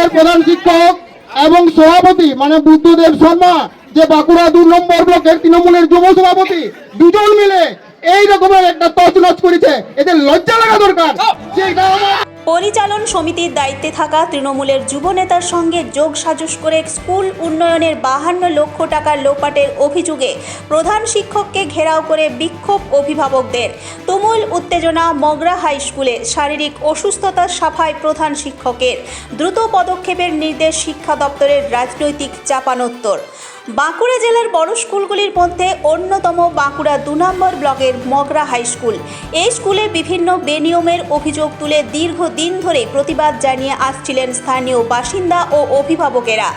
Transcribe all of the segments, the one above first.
স্কুলের প্রধান শিক্ষক এবং সভাপতি মানে বুদ্ধদেব শর্মা যে বাঁকুড়া দু নম্বর ব্লকের তৃণমূলের যুব সভাপতি দুজন মিলে এই রকমের একটা তছনছ করেছে। এদের লজ্জা লাগা দরকার। পরিচালন সমিতির দায়িত্বে থাকা তৃণমূলের যুব নেতার সঙ্গে যোগ সাজস করে স্কুল উন্নয়নের বাহান্ন লক্ষ টাকার লোপাটের অভিযোগে প্রধান শিক্ষককে ঘেরাও করে বিক্ষোভ অভিভাবকদের। তুমুল উত্তেজনা মগরা হাই স্কুলে শারীরিক অসুস্থতার সাফাই প্রধান শিক্ষকের। দ্রুত পদক্ষেপের নির্দেশ শিক্ষা দপ্তরের রাজনৈতিক চাপানোত্তর। বাঁকুড়া জেলার বড় স্কুলগুলির মধ্যে অন্যতম বাঁকুড়া দু নম্বর ব্লকের মগরা হাই স্কুল। এই স্কুলে বিভিন্ন বেনিয়মের অভিযোগ তুলে দীর্ঘদিন ধরে প্রতিবাদ জানিয়ে আসছিলেন স্থানীয় বাসিন্দা ও অভিভাবকেরা।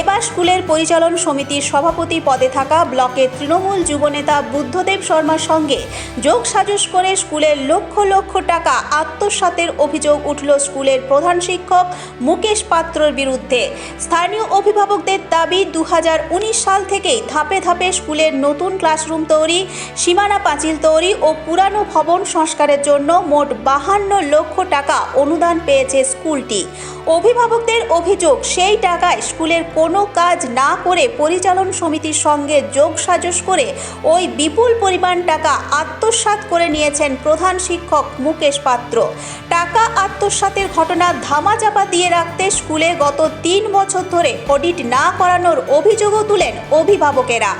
এবার স্কুলের পরিচালন সমিতির সভাপতি পদে থাকা ব্লকের তৃণমূল যুবনেতা বুদ্ধদেব শর্মার সঙ্গে যোগ সাজস করে স্কুলের লক্ষ লক্ষ টাকা আত্মসাতের অভিযোগ উঠল স্কুলের প্রধান শিক্ষক মুকেশ পাত্রর বিরুদ্ধে। স্থানীয় অভিভাবকদের দাবি দু হাজার উনিশ সাল থেকেই ধাপে ধাপে স্কুলের নতুন ক্লাসরুম তৈরি, সীমানা পাঁচিল তৈরি ও পুরানো ভবন সংস্কারের জন্য মোট বাহান্ন লক্ষ টাকা অনুদান পেয়েছে স্কুলটি। অভিভাবকদের অভিযোগ, সেই টাকায় স্কুলের কোনো কাজ না করে পরিচালন সমিতির সঙ্গে যোগ সাজস করে ওই বিপুল পরিমাণ টাকা আত্মসাৎ করে নিয়েছেন প্রধান শিক্ষক মুকেশ পাত্র। টাকা আত্মসাতের ঘটনা ধামাচাপা দিয়ে রাখতে স্কুলে গত তিন বছর ধরে অডিট না করানোর অভিযোগও তুলেন অভিভাবকেরা।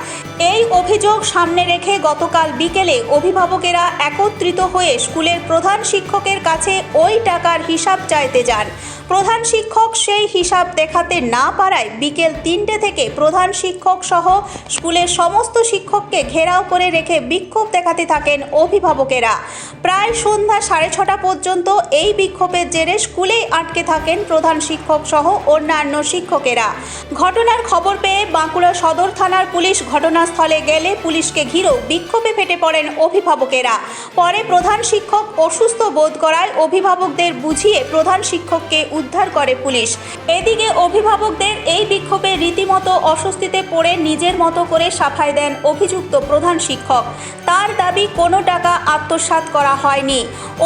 এই অভিযোগ সামনে রেখে গতকাল বিকেলে অভিভাবকেরা একত্রিত হয়ে স্কুলের প্রধান শিক্ষকের কাছে ওই টাকার হিসাব চাইতে যান। প্রধান শিক্ষক সেই হিসাব দেখাতে না পারায় বিকেল তিনটে থেকে প্রধান শিক্ষক সহ স্কুলের সমস্ত শিক্ষককে ঘেরাও করে রেখে বিক্ষোভ দেখাতে থাকেন অভিভাবকেরা। প্রায় সন্ধ্যা সাড়ে ছটা পর্যন্ত এই বিক্ষোভের জেরে স্কুলেই আটকে থাকেন প্রধান শিক্ষক সহ অন্যান্য শিক্ষকেরা। ঘটনার খবর পেয়ে বাঁকুড়া সদর থানার পুলিশ ঘটনাস্থলে গেলে পুলিশকে ঘিরেও বিক্ষোভে ফেটে পড়েন অভিভাবকেরা। পরে প্রধান শিক্ষক অসুস্থ বোধ করায় অভিভাবকদের বুঝিয়ে প্রধান শিক্ষককে উদ্ধার করে পুলিশ। এদিকে অভিভাবকদের এই বিক্ষোভে রীতিমতো অস্বস্তিতে পড়ে নিজের মতো করে সাফাই দেন অভিযুক্ত প্রধান শিক্ষক। তার দাবি, কোনো টাকা আত্মসাৎ করা হয়নি।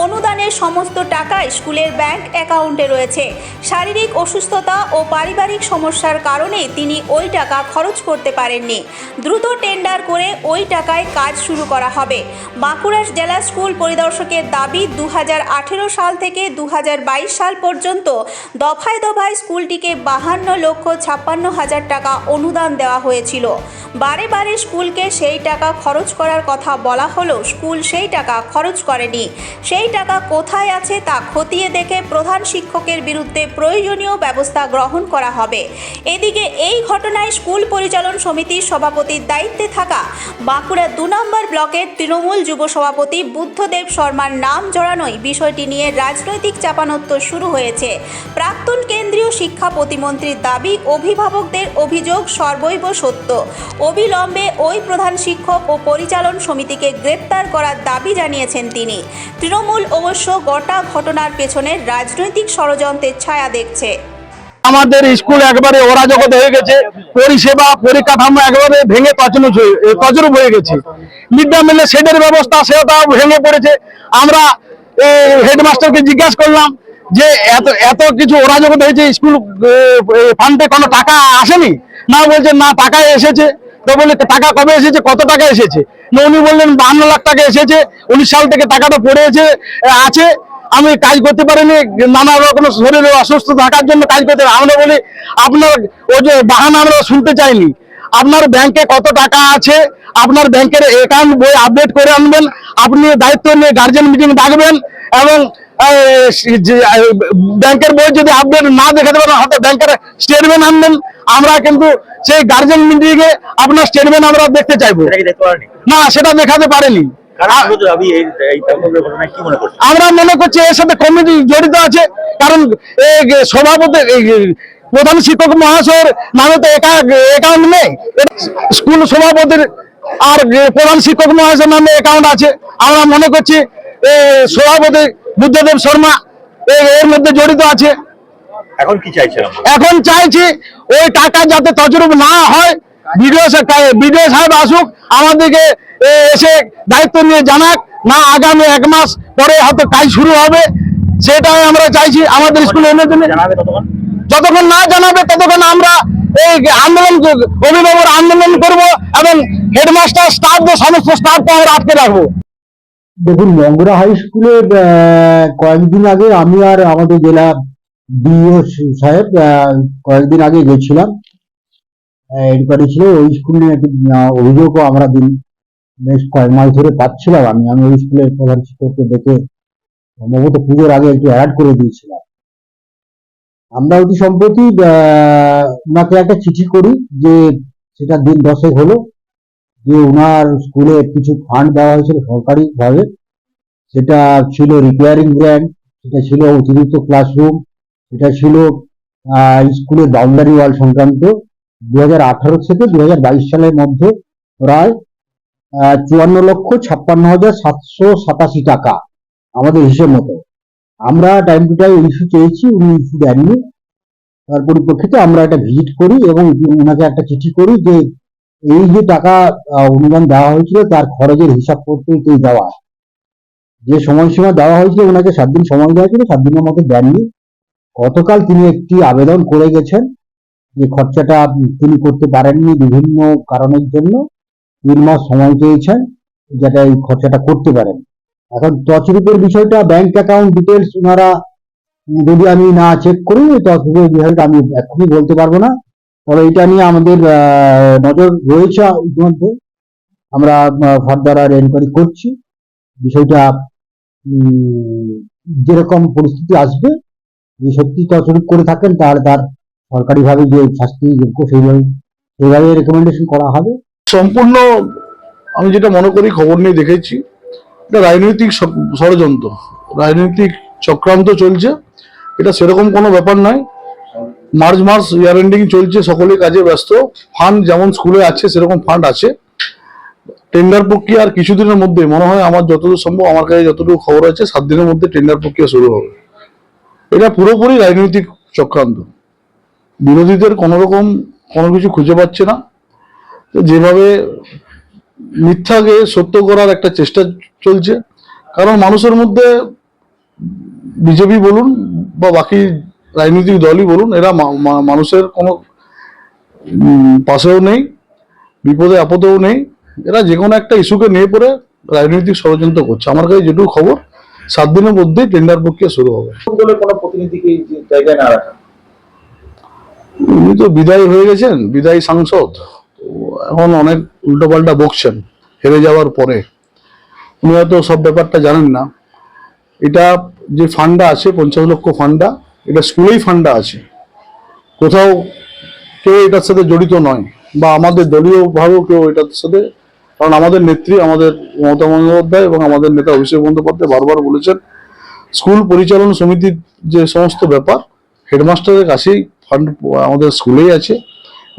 অনুদানের সমস্ত টাকাই স্কুলের ব্যাংক অ্যাকাউন্টে রয়েছে। শারীরিক অসুস্থতা ও পারিবারিক সমস্যার কারণে তিনি ওই টাকা খরচ করতে পারেননি। দ্রুত টেন্ডার করে ওই টাকায় কাজ শুরু করা হবে। বাঁকুড়া জেলা স্কুল পরিদর্শকের দাবি দু হাজার আঠেরো সাল থেকে দু হাজার বাইশ সাল পর্যন্ত দফায় দফায় স্কুলটিকে বাহান্ন লক্ষ ছাপ্পান্ন হাজার টাকা অনুদান দেওয়া হয়েছিল। বারে বারে স্কুলকে সেই টাকা খরচ করার কথা বলা হলেও স্কুল সেই টাকা খরচ করেনি। সেই টাকা কোথায় আছে তা খতিয়ে দেখে প্রধান শিক্ষকের বিরুদ্ধে প্রয়োজনীয় ব্যবস্থা গ্রহণ করা হবে। এদিকে এই ঘটনায় স্কুল পরিচালন সমিতির সভাপতির দায়িত্বে থাকা বাঁকুড়া দু নম্বর ব্লকের তৃণমূল যুব সভাপতি বুদ্ধদেব শর্মার নাম জড়ানোই বিষয়টি নিয়ে রাজনৈতিক চাপানোত্তর শুরু হয়েছে। প্রাক্তন কেন্দ্রীয় শিক্ষা প্রতিমন্ত্রীর দাবি, অভিভাবকদের অভিযোগ সর্বৈব সত্য। অবিলম্বে ওই প্রধান শিক্ষক ও পরিচালন সমিতিকে গ্রেপ্তার করার দাবি জানিয়েছেন তিনি। তৃণমূল অবশ্য গোটা ঘটনার পেছনে রাজনৈতিক ষড়যন্ত্রের ছায়া দেখছে। আমাদের স্কুল একবারে অরাজকতা হয়ে গেছে। পরিষেবা, পরিকাঠামো একবারে ভেঙে তছনছ হয়ে তছরূপ হয়ে গেছে। মিড ডে মিলের শেডের ব্যবস্থা সেটা ভেঙে পড়েছে। আমরা হেডমাস্টারকে জিজ্ঞাসা করলাম যে, এত এত কিছু অরাজকতা হয়েছে স্কুল ফান্ডে কোনো টাকা আসেনি? না বলছে, না, টাকা এসেছে। তো বলে টাকা কবে এসেছে? কত টাকা এসেছে? না, উনি বললেন, বান্ন লাখ টাকা এসেছে। উনিশ সাল থেকে টাকাটা পড়েছে আছে। আমি কাজ করতে পারিনি নানা রকম শরীরে অসুস্থ থাকার জন্য কাজ করতে পারি আমরা বলি আপনার ওই যে বাহানা আমরা শুনতে চাইনি। আপনার ব্যাংকে কত টাকা আছে? আপনার ব্যাংকের অ্যাকাউন্ট বই আপডেট করে আনবেন। আপনি দায়িত্ব নিয়ে গার্জেন মিটিং ডাকবেন এবং ব্যাংকের বই যদি আপডেট না দেখাতে পারেন হয়তো ব্যাংকের স্টেটমেন্ট আনবেন। আমরা কিন্তু সেই গার্জেন মিটিং এ আপনার স্টেটমেন্ট আমরা দেখতে চাইব। না সেটা দেখাতে পারেনি। আমরা মনে করছি এর সাথে কমিটি জড়িত আছে কারণ এই সভাপতি প্রধান শিক্ষক মহাশয়ের নামে তো একা অ্যাকাউন্ট নেই। স্কুল সভাপতির আর প্রধান শিক্ষক মহাশয়ের নামে অ্যাকাউন্ট আছে। আমরা মনে করছি সভাপতি বুদ্ধদেব শর্মা এর মধ্যে জড়িত আছে। এখন কি চাইছে এখন চাইছি ওই টাকা যাতে তজরুপ না হয় বিডিও বিডিও সাহেব আসুক আমাদেরকে এসে দায়িত্ব নিয়ে জানাক না আগামী এক মাস পরে হয়তো কাজ শুরু হবে। সেটাই আমরা চাইছি আমাদের স্কুলে এনে ততক্ষণ? যতক্ষণ না জানাবে ততক্ষণ আমরা এই আন্দোলন অভিভাবক আন্দোলন করব এবং হেডমাস্টার স্টাফ সমস্ত স্টাফকে আমরা আটকে রাখব। দেখুন মংরা হাই স্কুলে আহ, কয়েকদিন আগে আমি আর আমাদের জেলা ডিও সাহেব আহ, কয়েকদিন আগে গেছিলাম। এনকোয়ারি ছিল ওই স্কুল নিয়ে একটি অভিযোগও আমরা দিন, বেশ কয়েক মাস ধরে পাচ্ছিলাম আমি। আমি ওই স্কুলের প্রধান শিক্ষককে দেখে সম্ভবত পুজোর আগে একটু অ্যাড করে দিয়েছিলাম। আমরা অতি সম্প্রতি ওনাকে একটা চিঠি করি যে সেটা দিন দশেক হলো, যে ওনার স্কুলে কিছু ফান্ড দেওয়া হয়েছিল সরকারিভাবে। সেটা ছিল রিপেয়ারিং গ্র্যান্ড সেটা ছিল অতিরিক্ত ক্লাসরুম সেটা ছিল স্কুলের বাউন্ডারি ওয়াল সংক্রান্ত। দু হাজার আঠারো থেকে দু হাজার বাইশ সালের মধ্যে প্রায় চুয়ান্ন লক্ষ ছাপ্পান্ন হাজার সাতশো সাতাশি টাকা আমাদের হিসেব মতো। আমরা টাইম টু টাইম ইস্যু চেয়েছি, উনি ইস্যু দেননি। তার পরিপ্রেক্ষিতে আমরা একটা ভিজিট করি এবং ওনাকে একটা চিঠি করি যে এই যে টাকা অনুদান দেওয়া হয়েছিল তার খরচের হিসাব করতে দেওয়া? যে সময়সীমা দেওয়া হয়েছিল ওনাকে সাত দিন সময় দেওয়া ছিল সাত দিনের মধ্যে দেননি। গতকাল তিনি একটি আবেদন করে গেছেন। যে খরচাটা তিনি করতে পারেননি বিভিন্ন কারণের জন্য, তিন মাস সময় চেয়েছেন যাতে এই খরচাটা করতে পারেন। এখন তছরূপের বিষয়টা ব্যাংক অ্যাকাউন্ট ডিটেলস ওনারা, যদি আমি না চেক করি তছরূপের বিষয়টা আমি এখনই বলতে পারব না। তবে এটা নিয়ে আমাদের নজর রয়েছে ইতিমধ্যে। আমরা ফার্দার আর এনকোয়ারি করছি। বিষয়টা যেরকম পরিস্থিতি আসবে, যদি সত্যি তছরূপ করে থাকেন, তাহলে তার সরকারিভাবে যে শাস্তি যোগ্য সেইভাবে সেইভাবে রেকমেন্ডেশন করা হবে। সম্পূর্ণ আমি যেটা মনে করি, খবর নিয়ে দেখেছি, এটা রাজনৈতিক ষড়যন্ত্র, রাজনৈতিক চক্রান্ত চলছে। এটা সেরকম কোনো ব্যাপার নয়। মার্চ মাস ইয়ার এন্ডিং চলছে সকলে কাজে ব্যস্ত। ফান্ড যেমন স্কুলে আছে, সেরকম ফান্ড আছে। টেন্ডার প্রক্রিয়া আর কিছুদিনের মধ্যে, মনে হয় আমার যতদূর সম্ভব, আমার কাছে যতটুকু খবর আছে, সাত দিনের মধ্যে টেন্ডার প্রক্রিয়া শুরু হবে। এটা পুরোপুরি রাজনৈতিক চক্রান্ত। বিরোধীদের কোনো রকম কোনো কিছু খুঁজে পাচ্ছে না। যেভাবে মিথ্যাকে সত্য করার একটা চেষ্টা চলছে, কারণ মানুষের মধ্যে বিজেপি বলুন বা বাকি রাজনৈতিক দলই বলুন, এরা মানুষের কোনো পাশেও নেই, বিপদে আপদেও নেই। এরা যে কোনো একটা ইস্যুকে নিয়ে পড়ে রাজনৈতিক ষড়যন্ত্র করছে। আমার কাছে যেটুকু খবর, সাত দিনের মধ্যেই টেন্ডার প্রক্রিয়া শুরু হবে। কোনো প্রতিনিধিকে জায়গায় না রাখা। উনি তো বিদায় হয়ে গেছেন, বিদায়ী সাংসদ। এখন অনেক উল্টোপাল্টা বকছেন, হেরে যাওয়ার পরে। উনি হয়তো সব ব্যাপারটা জানেন না। এটা যে ফান্ডটা আছে, পঞ্চাশ লক্ষ ফান্ডা, এটা স্কুলেই ফান্ডটা আছে। কোথাও কেউ এটার সাথে জড়িত নয়, বা আমাদের দলীয় ভাবেও কেউ এটার সাথে, কারণ আমাদের নেত্রী, আমাদের মমতা বন্দ্যোপাধ্যায় এবং আমাদের নেতা অভিষেক বন্দ্যোপাধ্যায় বারবার বলেছেন, স্কুল পরিচালন সমিতির যে সমস্ত ব্যাপার, হেডমাস্টারের কাছেই ফান্ড আমাদের স্কুলেই আছে।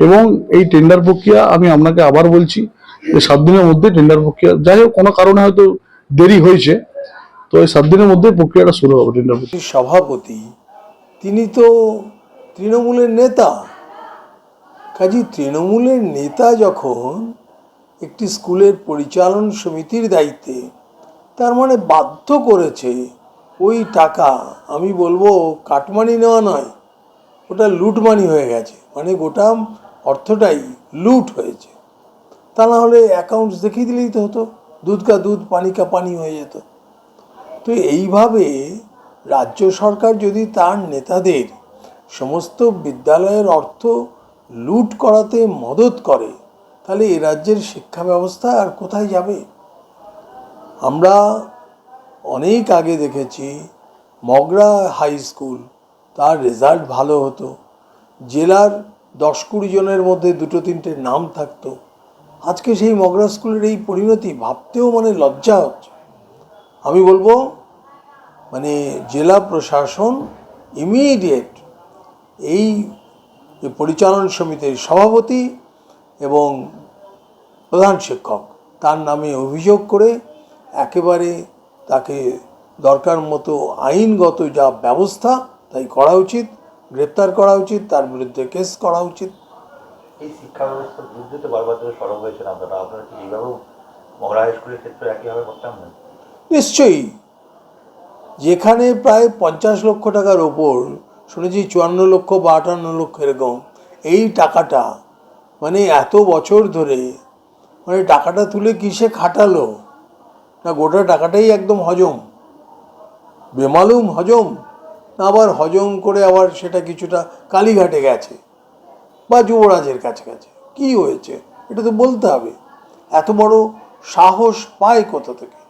এবং এই টেন্ডার প্রক্রিয়া আমি আপনাকে আবার বলছি যে সাত দিনের মধ্যে টেন্ডার প্রক্রিয়া, যাই হোক, কোনো কারণে হয়তো দেরি হয়েছে, তো এই সাত দিনের মধ্যে প্রক্রিয়াটা শুরু হবে টেন্ডার প্রক্রিয়া। সভাপতি, তিনি তো তৃণমূলের নেতা। কাজী তৃণমূলের নেতা যখন একটি স্কুলের পরিচালন সমিতির দায়িত্বে, তার মানে বাধ্য করেছে, ওই টাকা, আমি বলব, কাটমানি নেওয়া নয় ওটা লুটমানি হয়ে গেছে। মানে গোটা অর্থটাই লুট হয়েছে। তা না হলে অ্যাকাউন্টস দেখিয়ে দিলেই তো হতো। দুধ কা দুধ, পানি কা পানি হয়ে যেত। তো এইভাবে রাজ্য সরকার যদি তার নেতাদের সমস্ত বিদ্যালয়ের অর্থ লুট করাতে মদত করে, তাহলে এ রাজ্যের শিক্ষা ব্যবস্থা আর কোথায় যাবে? আমরা অনেক আগে দেখেছি মগরা হাই স্কুল তার রেজাল্ট ভালো হতো। জেলার দশ কুড়ি জনের মধ্যে দুটো তিনটে নাম থাকতো। আজকে সেই মগরা স্কুলের এই পরিণতি ভাবতেও মানে লজ্জা হচ্ছে। আমি বলব মানে জেলা প্রশাসন ইমিডিয়েট এই পরিচালন সমিতির সভাপতি এবং প্রধান শিক্ষক, তার নামে অভিযোগ করে একেবারে তাকে দরকার মতো আইনগত যা ব্যবস্থা তাই করা উচিত গ্রেপ্তার করা উচিত তার বিরুদ্ধে কেস করা উচিত। এই শিক্ষা ব্যবস্থার বিরুদ্ধে বারবার ধরে সরব হয়েছেন আপনারা আপনারা কি এইভাবেও স্কুলের ক্ষেত্রে একইভাবে করতাম না? নিশ্চয়ই। যেখানে প্রায় পঞ্চাশ লক্ষ টাকার ওপর শুনেছি চুয়ান্ন লক্ষ বা আটান্ন লক্ষ এরকম এই টাকাটা মানে এত বছর ধরে মানে টাকাটা তুলে কিসে খাটালো? না গোটা টাকাটাই একদম হজম। বেমালুম হজম। আবার হজম করে আবার সেটা কিছুটা কালীঘাটে গেছে বা যুবরাজের কাছে গেছে। কি হয়েছে? এটা তো বলতে হবে। এত বড় সাহস পায় কোথা থেকে?